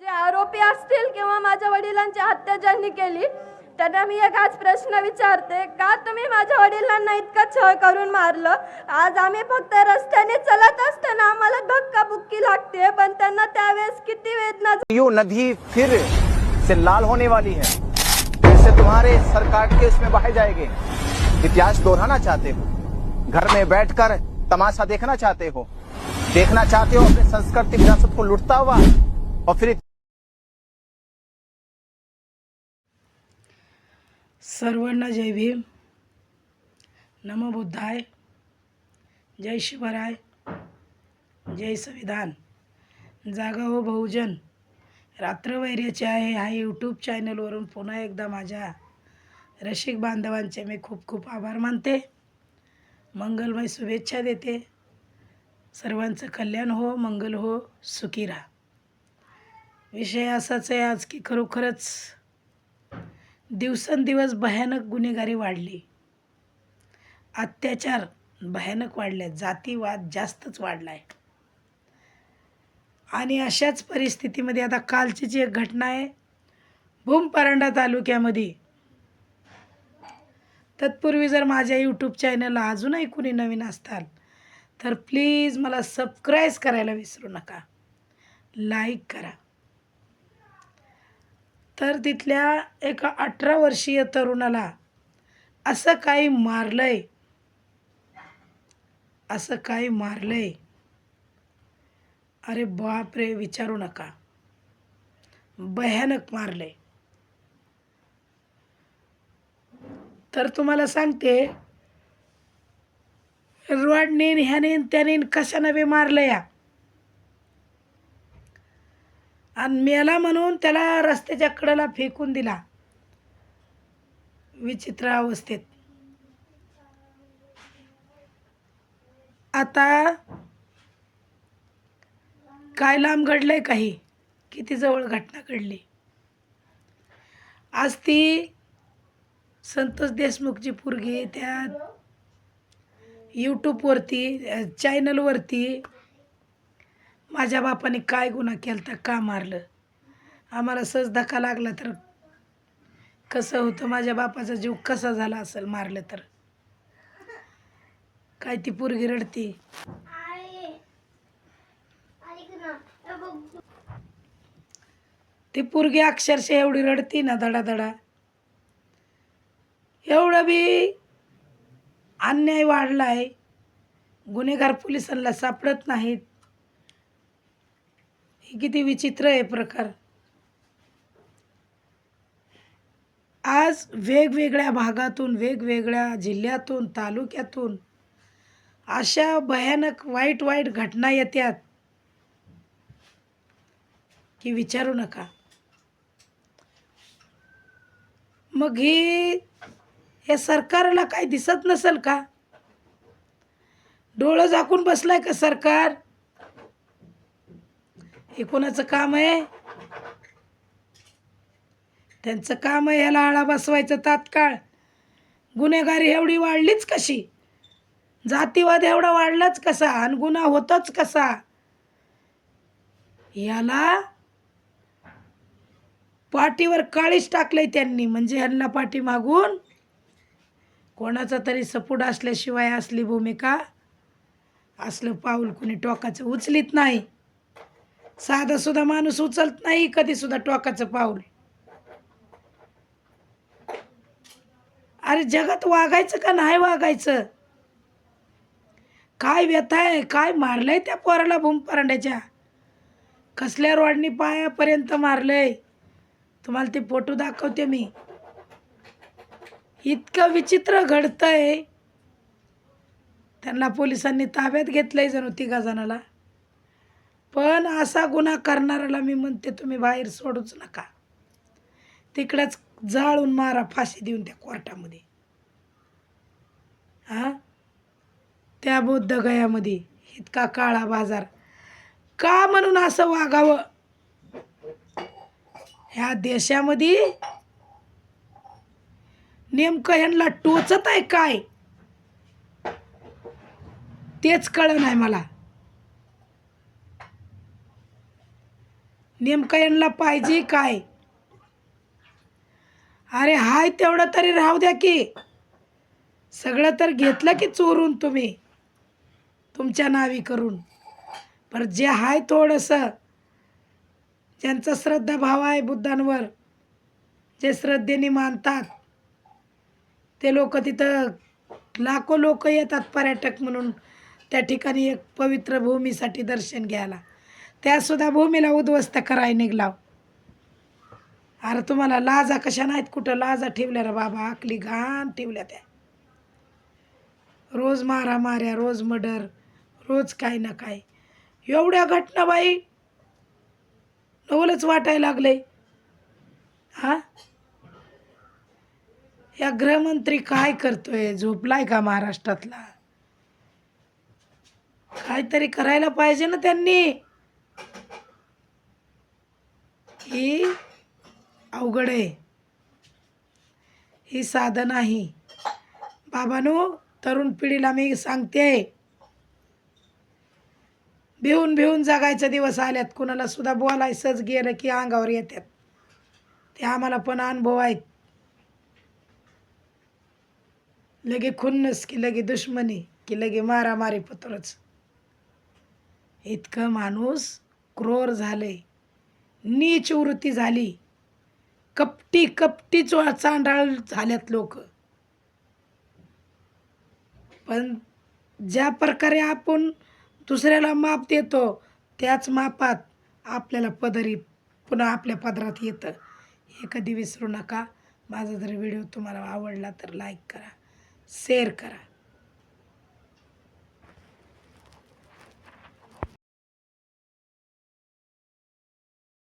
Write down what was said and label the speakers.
Speaker 1: जे आरोपी असतील किंवा माझ्या वडिलांची हत्या ज्यांनी केली, त्यांना मी एक आज प्रश्न विचारते, का तुम्ही माझ्या वडिलांना इतका छळ करून मारलं? आज आम्ही फक्त रस्त्याने चलत असताना आम्हाला धक्का बुक्की लागते, पण त्यांना त्यावेळेस किती वेदना
Speaker 2: यू नदी फिर से लाल होने वाली है। जैसे तुम्हारे सरकार के उसमें बहे जाएँगे। इतिहास दोहराना चाहते हो। घर में बैठकर तमाशा देखना चाहते हो। देखना चाहते हो अपने संस्कृति विरासत को लुटता हुआ। और फिर
Speaker 3: सर्वांना जय भीम. नम बुद्धाय. जय शिवराय. जय संविधान. जागा हो बहुजन. रात्रवैर्याचे आहे ह्या यूट्यूब चॅनलवरून पुन्हा एकदा माझ्या रसिक बांधवांचे मी खूप खूप आभार मानते. मंगलमय शुभेच्छा देते. सर्वांचं कल्याण हो मंगल हो सुखी राहा. विषय असाच आहे आज की खरोखरच दिवसेंदिवस भयानक गुन्हेगारी वाढली. अत्याचार भयानक वाढले. जातीवाद जास्तच वाढला आहे आणि अशाच परिस्थितीमध्ये आता कालची जी एक घटना आहे भूमपरांडा तालुक्यामध्ये. तत्पूर्वी जर माझ्या यूट्यूब चॅनलला अजूनही कुणी नवीन असताल तर प्लीज मला सबस्क्राईब करायला विसरू नका. लाईक करा. तर तिथल्या एका अठरा वर्षीय तरुणाला असं काही मारलंय. असं काही मारलंय. अरे बाप रे विचारू नका. भयानक मारलंय. तर तुम्हाला सांगते रोडने ह्याने त्याने कशा नवे मारलं या? आणि मेला म्हणून त्याला रस्त्याच्या कडेला फेकून दिला. विचित्र अवस्थेत. आता काय लांब घडलंय काही? किती जवळ घटना घडली? आज ती संतोष देशमुखची पोरगी त्या यूट्यूबवरती चॅनलवरती माझ्या बापाने काय गुन्हा केला तर का मारलं? आम्हाला सहज धक्का लागला तर कसं होतं? माझ्या बापाचा जीव कसा झाला असेल मारलं तर? काय ती पोरगी रडती? ती पोरगी अक्षरशः एवढी रडती ना धडा धडा एवढं बी अन्याय वाढलाय. गुन्हेगार पोलिसांना सापडत नाहीत. हे किती विचित्र आहे प्रकार. आज वेगवेगळ्या भागातून वेगवेगळ्या जिल्ह्यातून तालुक्यातून अशा भयानक वाईट वाईट घटना येतात की विचारू नका. मग हे या सरकारला काही दिसत नसेल का? डोळं झाकून बसलाय का सरकार? हे कोणाचं काम आहे? त्यांचं काम आहे ह्याला आळा बसवायचं तात्काळ. गुन्हेगारी एवढी वाढलीच कशी? जातीवाद एवढा वाढलाच कसा? आणि गुन्हा होतच कसा? याला पाठीवर काळीच टाकलंय त्यांनी. म्हणजे ह्यांना पाठी मागून कोणाचा तरी सपोर्ट असल्याशिवाय असली भूमिका असलं पाऊल कुणी टोकाचं उचलीत नाही. साधा सुद्धा माणूस उचलत नाही कधी सुद्धा टोकाचं पाऊल. अरे जगात वागायचं का नाही वागायचं? काय व्यथा आहे काय मारलंय त्या पोराला भूम परांड्याच्या कसल्या रोडनी पायापर्यंत मारलंय? तुम्हाला ते फोटो दाखवते मी. इतकं विचित्र घडतंय. त्यांना पोलिसांनी ताब्यात घेतलंय जणू तिघा जणाला. पण असा गुन्हा करणाऱ्याला मी म्हणते तुम्ही बाहेर सोडूच नका. तिकडंच जाळून मारा फाशी देऊन त्या कोर्टामध्ये. हा? त्या बौद्ध गयामध्ये इतका काळा बाजार. का म्हणून असं वागावं? ह्या देशामध्ये नेमकं ह्यांना टोचत आहे काय? तेच कळ नाही मला. नेमकं यांना पाहिजे काय? अरे हाय तेवढं तरी राहू द्या की. सगळं तर घेतलं की चोरून तुम्ही. तुमच्या नावी करून. पर जे हाय थोडंसं ज्यांचा श्रद्धा भाव आहे बुद्धांवर जे श्रद्धेने मानतात ते लोक तिथं लाखो लोक येतात पर्यटक म्हणून. त्या ठिकाणी एक पवित्र भूमीसाठी दर्शन घ्यायला. त्यासुद्धा भूमीला उद्ध्वस्त करायला निघलाव. अरे तुम्हाला लाजा कशा नाहीत कुठं? लाजा ठेवल्या रे बाबा आकली घाण ठेवल्या त्या. रोज मारा माऱ्या रोज मर्डर रोज काय ना काय एवढ्या घटना बाई. नवलच वाटायला लागले. हा? या गृहमंत्री काय करतोय? झोपलाय का महाराष्ट्रातला? काहीतरी करायला पाहिजे ना त्यांनी. ही अवघड आहे. ही साधन नाही. बाबानो तरुण पिढीला मी सांगते. भिवून भिवून जगायचे दिवस आल्यात. कुणाला सुद्धा बोलायचंच गेलं की अंगावर येतात ते आम्हाला पण अनुभव आहेत. लगे खुन्नस की लगे दुश्मनी की लगे मारामारी पत्रच इतकं माणूस क्रोर झालंय. नीच वृत्ती झाली. कपटी कपटी चो चांडाळ झाल्यात लोक. पण ज्या प्रकारे आपण दुसऱ्याला माप देतो त्याच मापात आपल्याला पदरी पुन्हा आपल्या पदरात येतं. हे कधी विसरू नका. माझा जर व्हिडिओ तुम्हाला आवडला तर लाईक करा शेअर करा.